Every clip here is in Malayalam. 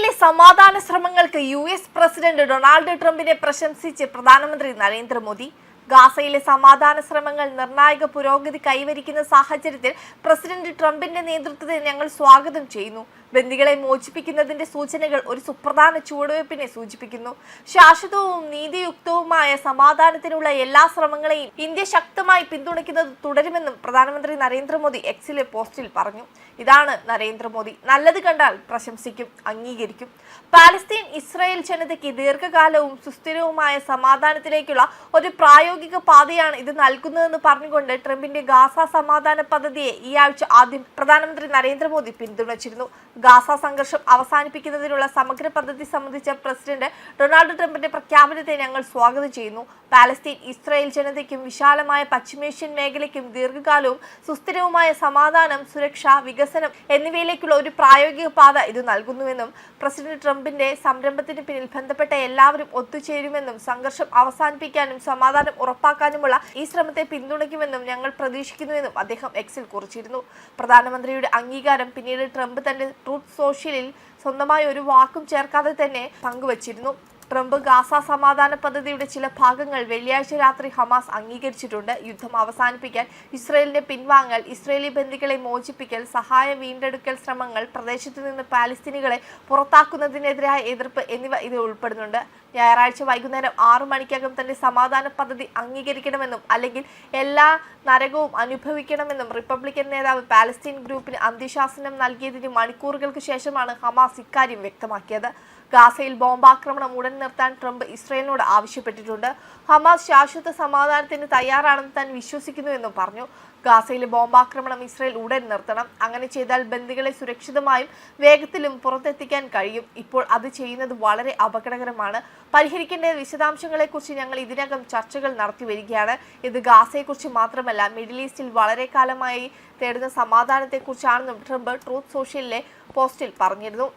ഗാസയിലെ സമാധാന ശ്രമങ്ങൾക്ക് യു എസ് പ്രസിഡന്റ് ഡൊണാൾഡ് ട്രംപിനെ പ്രശംസിച്ച് പ്രധാനമന്ത്രി നരേന്ദ്രമോദി. ഗാസയിലെ സമാധാന ശ്രമങ്ങൾ നിർണായക പുരോഗതി കൈവരിക്കുന്ന സാഹചര്യത്തിൽ പ്രസിഡന്റ് ട്രംപിന്റെ നേതൃത്വത്തിൽ ഞങ്ങൾ സ്വാഗതം ചെയ്യുന്നു. ബന്ദികളെ മോചിപ്പിക്കുന്നതിന്റെ സൂചനകൾ ഒരു സുപ്രധാന ചുവടുവയ്പ്പിനെ സൂചിപ്പിക്കുന്നു. ശാശ്വതവും നീതിയുക്തവുമായ സമാധാനത്തിനുള്ള എല്ലാ ശ്രമങ്ങളെയും ഇന്ത്യ ശക്തമായി പിന്തുണയ്ക്കുന്നത് തുടരുമെന്നും പ്രധാനമന്ത്രി നരേന്ദ്രമോദി എക്സിലെ പോസ്റ്റിൽ പറഞ്ഞു. ഇതാണ് നരേന്ദ്രമോദി. നല്ലത് കണ്ടാൽ പ്രശംസിക്കും അംഗീകരിക്കും. പാലസ്തീൻ ഇസ്രായേൽ ജനതയ്ക്ക് ദീർഘകാലവും സുസ്ഥിരവുമായ സമാധാനത്തിലേക്കുള്ള ഒരു പ്രായോഗിക പാതയാണ് ഇത് നൽകുന്നതെന്ന് പറഞ്ഞുകൊണ്ട് ട്രംപിന്റെ ഗാസ സമാധാന പദ്ധതിയെ ഈ ആഴ്ച ആദ്യം പ്രധാനമന്ത്രി നരേന്ദ്രമോദി പിന്തുണച്ചിരുന്നു. ഗാസ സംഘർഷം അവസാനിപ്പിക്കുന്നതിനുള്ള സമഗ്ര പദ്ധതി സംബന്ധിച്ച പ്രസിഡന്റ് ഡൊണാൾഡ് ട്രംപിന്റെ പ്രഖ്യാപനത്തെ ഞങ്ങൾ സ്വാഗതം ചെയ്യുന്നു. പാലസ്തീൻ ഇസ്രായേൽ ജനതയ്ക്കും വിശാലമായ പശ്ചിമേഷ്യൻ മേഖലയ്ക്കും ദീർഘകാലവും സുസ്ഥിരവുമായ സമാധാനം സുരക്ഷ വികസനം എന്നിവയിലേക്കുള്ള ഒരു പ്രായോഗിക പാത ഇത് നൽകുന്നുവെന്നും പ്രസിഡന്റ് ട്രംപിന്റെ സംരംഭത്തിന് പിന്നിൽ ബന്ധപ്പെട്ട എല്ലാവരും ഒത്തുചേരുമെന്നും സംഘർഷം അവസാനിപ്പിക്കാനും സമാധാനം ഉറപ്പാക്കാനുമുള്ള ഈ ശ്രമത്തെ പിന്തുണയ്ക്കുമെന്നും ഞങ്ങൾ പ്രതീക്ഷിക്കുന്നുവെന്നും അദ്ദേഹം എക്സിൽ കുറിച്ചിരുന്നു. പ്രധാനമന്ത്രിയുടെ അംഗീകാരം പിന്നീട് ട്രംപ് തന്റെ ട്രൂത്ത് സോഷ്യലിൽ സ്വന്തമായി ഒരു വാക്കും ചേർക്കാതെ തന്നെ പങ്കുവച്ചിരുന്നു. ട്രംപ് ഗാസ സമാധാന പദ്ധതിയുടെ ചില ഭാഗങ്ങൾ വെള്ളിയാഴ്ച രാത്രി ഹമാസ് അംഗീകരിച്ചിട്ടുണ്ട്. യുദ്ധം അവസാനിപ്പിക്കാൻ ഇസ്രയേലിന്റെ പിൻവാങ്ങൽ ഇസ്രയേലി ബന്ദികളെ മോചിപ്പിക്കൽ സഹായ വീണ്ടെടുക്കൽ ശ്രമങ്ങൾ പ്രദേശത്ത് നിന്ന് പാലസ്തീനികളെ പുറത്താക്കുന്നതിനെതിരായ എതിർപ്പ് എന്നിവ ഇതിൽ ഉൾപ്പെടുന്നുണ്ട്. ഞായറാഴ്ച വൈകുന്നേരം ആറു മണിക്കകം തന്നെ സമാധാന പദ്ധതി അംഗീകരിക്കണമെന്നും അല്ലെങ്കിൽ എല്ലാ നരകവും അനുഭവിക്കണമെന്നും റിപ്പബ്ലിക്കൻ നേതാവ് പാലസ്തീൻ ഗ്രൂപ്പിന് അന്ത്യശാസനം നൽകിയതിന് മണിക്കൂറുകൾക്ക് ശേഷമാണ് ഹമാസ് ഇക്കാര്യം വ്യക്തമാക്കിയത്. ഗാസയിൽ ബോംബാക്രമണം ഉടൻ നിർത്താൻ ട്രംപ് ഇസ്രയേലിനോട് ആവശ്യപ്പെട്ടിട്ടുണ്ട്. ഹമാസ് ശാശ്വത സമാധാനത്തിന് തയ്യാറാണെന്ന് താൻ വിശ്വസിക്കുന്നുവെന്നും പറഞ്ഞു. ഗാസയിലെ ബോംബാക്രമണം ഇസ്രയേൽ ഉടൻ നിർത്തണം. അങ്ങനെ ചെയ്താൽ ബന്ദികളെ സുരക്ഷിതമായും വേഗത്തിലും പുറത്തെത്തിക്കാൻ കഴിയും. ഇപ്പോൾ അത് ചെയ്യുന്നത് വളരെ അപകടകരമാണ്. പരിഹരിക്കേണ്ട വിശദാംശങ്ങളെക്കുറിച്ച് ഞങ്ങൾ ഇതിനകം ചർച്ചകൾ നടത്തി വരികയാണ്. ഇത് ഗാസയെക്കുറിച്ച് മാത്രമല്ല മിഡിൽ ഈസ്റ്റിൽ വളരെ കാലമായി തേടുന്ന സമാധാനത്തെക്കുറിച്ചാണെന്നും ട്രംപ് ട്രൂത്ത് സോഷ്യലിലെ പോസ്റ്റിൽ പറഞ്ഞിരുന്നു.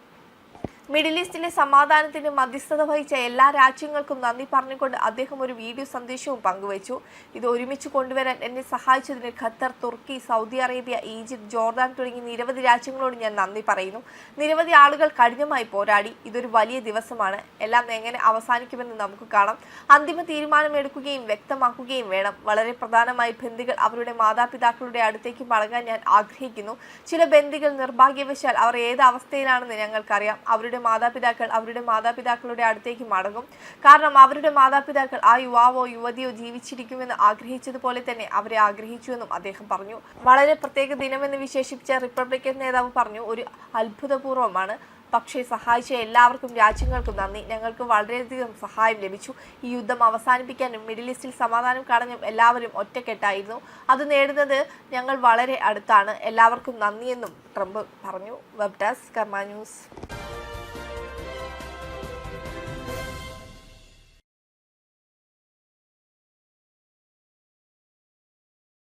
മിഡിൽ ഈസ്റ്റിലെ സമാധാനത്തിന് മധ്യസ്ഥത വഹിച്ച എല്ലാ രാജ്യങ്ങൾക്കും നന്ദി പറഞ്ഞുകൊണ്ട് അദ്ദേഹം ഒരു വീഡിയോ സന്ദേശവും പങ്കുവച്ചു. ഇത് ഒരുമിച്ച് കൊണ്ടുവരാൻ എന്നെ സഹായിച്ചതിന് Qatar Turkey Saudi Arabia Egypt Jordan തുടങ്ങി നിരവധി രാജ്യങ്ങളോട് ഞാൻ നന്ദി പറയുന്നു. നിരവധി ആളുകൾ കഠിനമായി പോരാടി. ഇതൊരു വലിയ ദിവസമാണ്. എല്ലാം എങ്ങനെ അവസാനിക്കുമെന്ന് നമുക്ക് കാണാം. അന്തിമ തീരുമാനമെടുക്കുകയും വ്യക്തമാക്കുകയും വേണം. വളരെ പ്രധാനമായി ബന്ധികൾ അവരുടെ മാതാപിതാക്കളുടെ അടുത്തേക്ക് മടങ്ങാൻ ഞാൻ ആഗ്രഹിക്കുന്നു. ചില ബന്ധികൾ നിർഭാഗ്യവശാൽ അവർ ഏത് അവസ്ഥയിലാണെന്ന് ഞങ്ങൾക്കറിയാം. അവരുടെ മാതാപിതാക്കൾ അവരുടെ മാതാപിതാക്കളുടെ അടുത്തേക്ക് മടങ്ങും. കാരണം അവരുടെ മാതാപിതാക്കൾ ആ യുവാവോ യുവതിയോ ജീവിച്ചിരിക്കുമെന്ന് ആഗ്രഹിച്ചതുപോലെ തന്നെ അവരെ ആഗ്രഹിച്ചുവെന്നും അദ്ദേഹം പറഞ്ഞു. വളരെ പ്രത്യേക ദിനമെന്ന് വിശേഷിപ്പിച്ച റിപ്പബ്ലിക്കൻ നേതാവ് പറഞ്ഞു ഒരു അത്ഭുതപൂർവമാണ് പക്ഷേ സഹായിച്ച എല്ലാവർക്കും രാജ്യങ്ങൾക്കും നന്ദി. ഞങ്ങൾക്ക് വളരെയധികം സഹായം ലഭിച്ചു. ഈ യുദ്ധം അവസാനിപ്പിക്കാനും മിഡിൽ ഈസ്റ്റിൽ സമാധാനം കാണാനും എല്ലാവരും ഒറ്റക്കെട്ടായിരുന്നു. അത് നേടുന്നത് ഞങ്ങൾ വളരെ അടുത്താണ്. എല്ലാവർക്കും നന്ദിയെന്നും ട്രംപ് പറഞ്ഞു. Web desk Karma news.